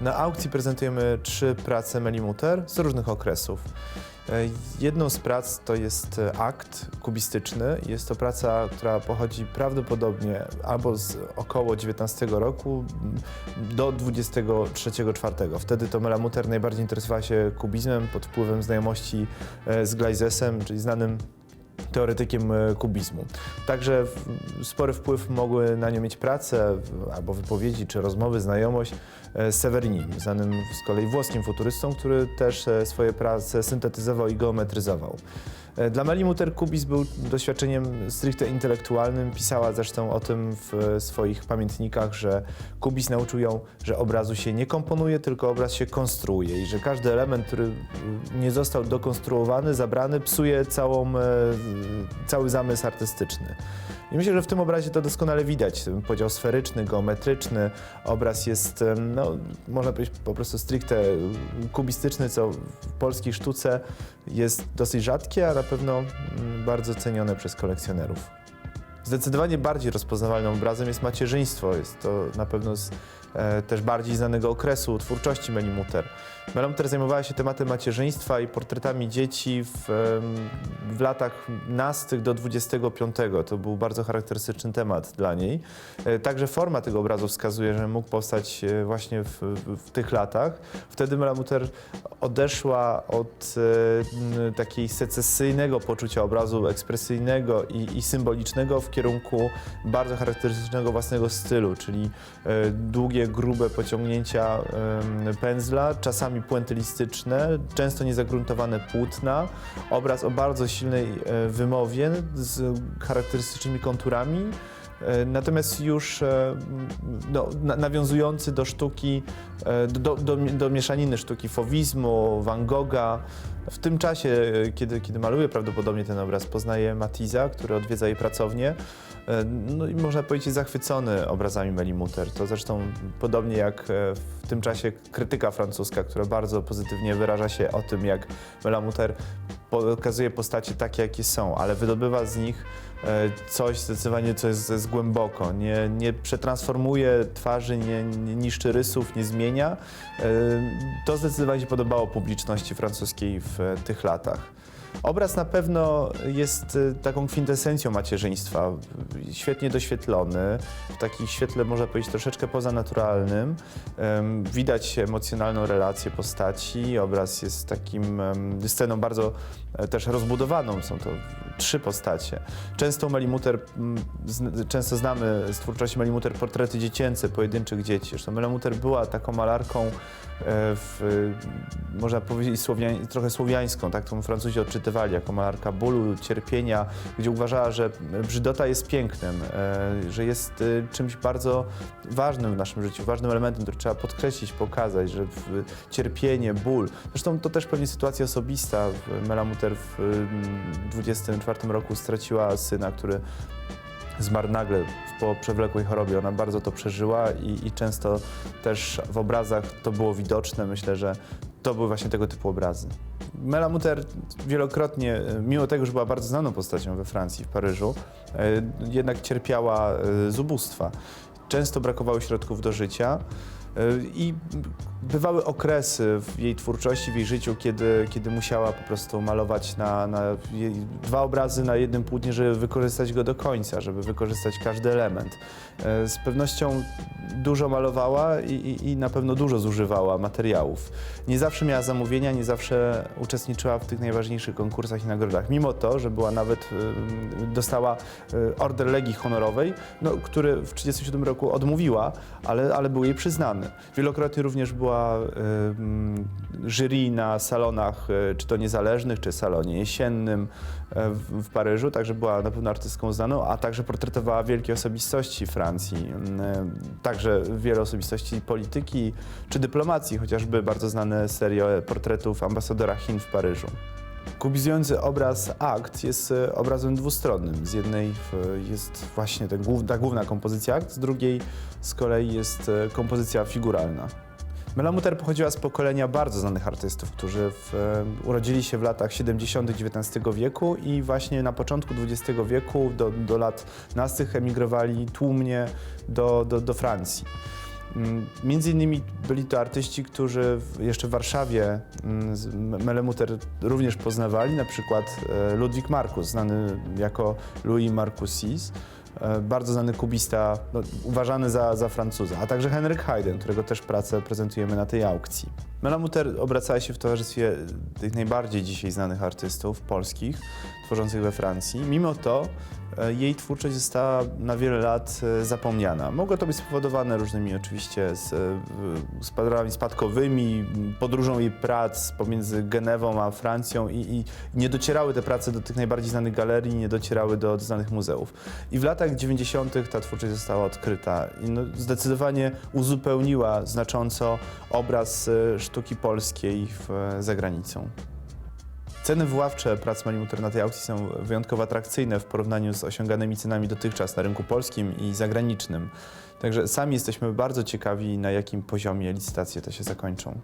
Na aukcji prezentujemy trzy prace Melimuter z różnych okresów. E, Jedną z prac to jest e, akt kubistyczny. Jest to praca, która pochodzi prawdopodobnie albo z około XIX roku m, do XXIII-IV. Wtedy to Melamuter najbardziej interesowała się kubizmem pod wpływem znajomości e, z Gleizesem, czyli znanym teoretykiem e, kubizmu. Także spory wpływ mogły na nią mieć prace albo wypowiedzi czy rozmowy, znajomość e, z Severinim, znanym z kolei włoskim futurystą, który też e, swoje prace syntetyzował i geometryzował. E, Dla Meli Mutter kubizm był doświadczeniem stricte intelektualnym. Pisała zresztą o tym w e, swoich pamiętnikach, że kubizm nauczył ją, że obrazu się nie komponuje, tylko obraz się konstruuje i że każdy element, który nie został dokonstruowany, zabrany, psuje całą, e, cały zamysł artystyczny. I myślę, że w tym obrazie to doskonale widać. Podział sferyczny, geometryczny. Obraz jest, no, można powiedzieć, po prostu stricte kubistyczny, co w polskiej sztuce jest dosyć rzadkie, a na pewno mm, bardzo cenione przez kolekcjonerów. Zdecydowanie bardziej rozpoznawalnym obrazem jest macierzyństwo. Jest to na pewno z też bardziej znanego okresu twórczości Meli Mutter. Mela zajmowała się tematem macierzyństwa i portretami dzieci w, w latach nastych do 25. To był bardzo charakterystyczny temat dla niej. E, Także forma tego obrazu wskazuje, że mógł powstać e, właśnie w, w, tych latach. Wtedy Mela odeszła od e, takiej secesyjnego poczucia obrazu ekspresyjnego i, i symbolicznego w kierunku bardzo charakterystycznego własnego stylu, czyli e, długie, grube pociągnięcia pędzla, czasami puentylistyczne, często niezagruntowane płótna, obraz o bardzo silnej e, wymowie z charakterystycznymi konturami. E, Natomiast już e, no, na- nawiązujący do sztuki, do, do, do mieszaniny sztuki fowizmu, Van Gogha. W tym czasie, e, kiedy, kiedy maluje prawdopodobnie ten obraz, poznaje Matiza, który odwiedza jej pracownię. E, No i można powiedzieć zachwycony obrazami Meli Mutter. To zresztą podobnie jak e, w tym czasie krytyka francuska, która bardzo pozytywnie wyraża się o tym, jak Mela Mutter pokazuje postacie takie, jakie są, ale wydobywa z nich coś zdecydowanie, co jest, jest głęboko. Nie, nie przetransformuje twarzy, nie, nie niszczy rysów, nie zmienia. To zdecydowanie się podobało publiczności francuskiej w tych latach. Obraz na pewno jest e, taką kwintesencją macierzyństwa, świetnie doświetlony, w takim świetle można powiedzieć troszeczkę pozanaturalnym. Widać emocjonalną relację postaci, obraz jest takim sceną bardzo e, też rozbudowaną, są to trzy postacie. Często Melimuter, często znamy z twórczości Melimuter portrety dziecięce, pojedynczych dzieci. Zresztą Melimuter była taką malarką e, w, można powiedzieć, słowiań, trochę słowiańską, tak to Francuzi odczytywali, jako malarka bólu, cierpienia, gdzie uważała, że brzydota jest pięknem, e, że jest e, czymś bardzo ważnym w naszym życiu, ważnym elementem, który trzeba podkreślić, pokazać, że cierpienie, ból. Zresztą to też pewnie sytuacja osobista. Mela Mutter w mm, 24 roku straciła syna, który zmarł nagle po przewlekłej chorobie. Ona bardzo to przeżyła i, i często też w obrazach to było widoczne. Myślę, że to były właśnie tego typu obrazy. Mela Mutter wielokrotnie, e, mimo tego, że była bardzo znaną postacią we Francji, w Paryżu, e, jednak cierpiała e, z ubóstwa. Często brakowało środków do życia. E, I bywały okresy w jej twórczości, w jej życiu, kiedy, kiedy musiała po prostu malować na, na dwa obrazy na jednym płótnie, żeby wykorzystać go do końca, żeby wykorzystać każdy element. E, Z pewnością dużo malowała i, i, i na pewno dużo zużywała materiałów. Nie zawsze miała zamówienia, nie zawsze uczestniczyła w tych najważniejszych konkursach i nagrodach. Mimo to, że była nawet, y, dostała y, order Legii Honorowej, no, który w 1937 roku odmówiła, ale, ale był jej przyznany. Wielokrotnie również była y, jury na salonach, y, czy to niezależnych, czy salonie jesiennym y, w, w Paryżu, także była na pewno artystką znaną, a także portretowała wielkie osobistości Francji, także wiele osobistości polityki czy dyplomacji, chociażby bardzo znane serie portretów ambasadora Chin w Paryżu. Kubizujący obraz akt jest e, obrazem dwustronnym. Z jednej jest właśnie ta główna kompozycja akt, z drugiej z kolei jest e, kompozycja figuralna. Mela Mutter pochodziła z pokolenia bardzo znanych artystów, którzy w, e, urodzili się w latach 70. XIX wieku i właśnie na początku XX wieku do, do lat nastych emigrowali tłumnie do, do, do Francji. Mm, Między innymi byli to artyści, którzy jeszcze w Warszawie mm, Melemuter również poznawali, na przykład e, Ludwik Markus, znany jako Louis Marcoussis, e, bardzo znany kubista, no, uważany za, za Francuza, a także Henryk Haydn, którego też pracę prezentujemy na tej aukcji. Melamuter obracała się w towarzystwie tych najbardziej dzisiaj znanych artystów polskich, tworzących we Francji. Mimo to e, jej twórczość została na wiele lat e, zapomniana. Mogło to być spowodowane różnymi oczywiście e, spadkowymi, podróżą jej prac pomiędzy Genewą a Francją i, i nie docierały te prace do tych najbardziej znanych galerii, nie docierały do, do znanych muzeów. I w latach 90. ta twórczość została odkryta i no, zdecydowanie uzupełniła znacząco obraz sztuki polskiej w, za granicą. Ceny wyławcze prac Melimuter na tej aukcji są wyjątkowo atrakcyjne w porównaniu z osiąganymi cenami dotychczas na rynku polskim i zagranicznym. Także sami jesteśmy bardzo ciekawi, na jakim poziomie licytacje te się zakończą.